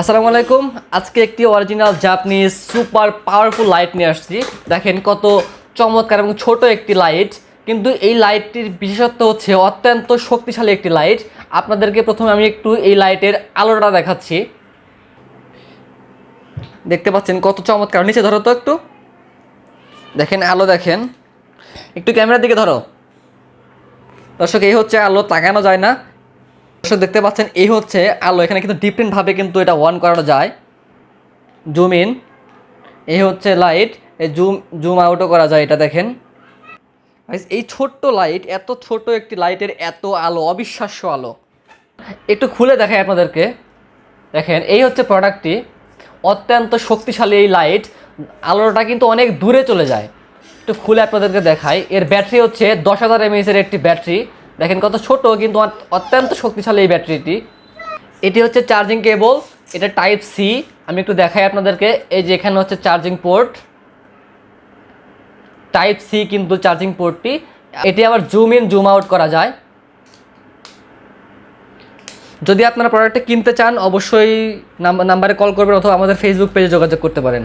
আসসালামু আলাইকুম। আজকে একটি original Japanese super powerful light নিয়ে আসছি। দেখেন কত চমৎকার এবং ছোট একটি লাইট কিন্তু এই লাইটটির বিশেষত্ব হচ্ছে অত্যন্ত শক্তিশালী একটি লাইট আপনাদেরকে প্রথমে আমি একটু এই লাইটের আলোটা দেখাচ্ছি। দেখতে পাচ্ছেন কত চমৎকার। নিচে ধরো তো একটু। দেখেন আলো দেখেন। একটু ক্যামেরার দিকে ধরো। দর্শক, এই হচ্ছে আলো, তাকানো যায় না। দর্শক দেখতে পাচ্ছেন, এই হচ্ছে আলো। এখানে কিন্তু ডিফারেন্টভাবে কিন্তু এটা অন করানো যায়। জুম ইন এই হচ্ছে লাইট এই জুম জুম আউটও করা যায় এটা দেখেন। এই ছোট্ট লাইট এত ছোট একটি লাইটের এত আলো, অবিশ্বাস্য আলো। একটু খুলে দেখাই আপনাদেরকে। দেখেন, এই হচ্ছে প্রোডাক্টটি অত্যন্ত শক্তিশালী এই লাইট আলোটা কিন্তু অনেক দূরে চলে যায়। একটু খুলে আপনাদেরকে দেখাই। এর ব্যাটারি হচ্ছে দশ হাজার এমএসের একটি ব্যাটারি দেখেন কত ছোট, কিন্তু অত- অত্যন্ত শক্তিশালী এই ব্যাটারিটি। এটি হচ্ছে চার্জিং কেবল এটা টাইপ সি আমি একটু দেখাই আপনাদেরকে, এই যে এখানে হচ্ছে চার্জিং পোর্ট টাইপ সি কিন্তু চার্জিং পোর্টটি এটি আবার জুম ইন জুম আউট করা যায়। যদি আপনারা প্রোডাক্টটা কিনতে চান, অবশ্যই নাম্বারে কল করবেন অথবা আমাদের ফেসবুক পেজে যোগাযোগ করতে পারেন।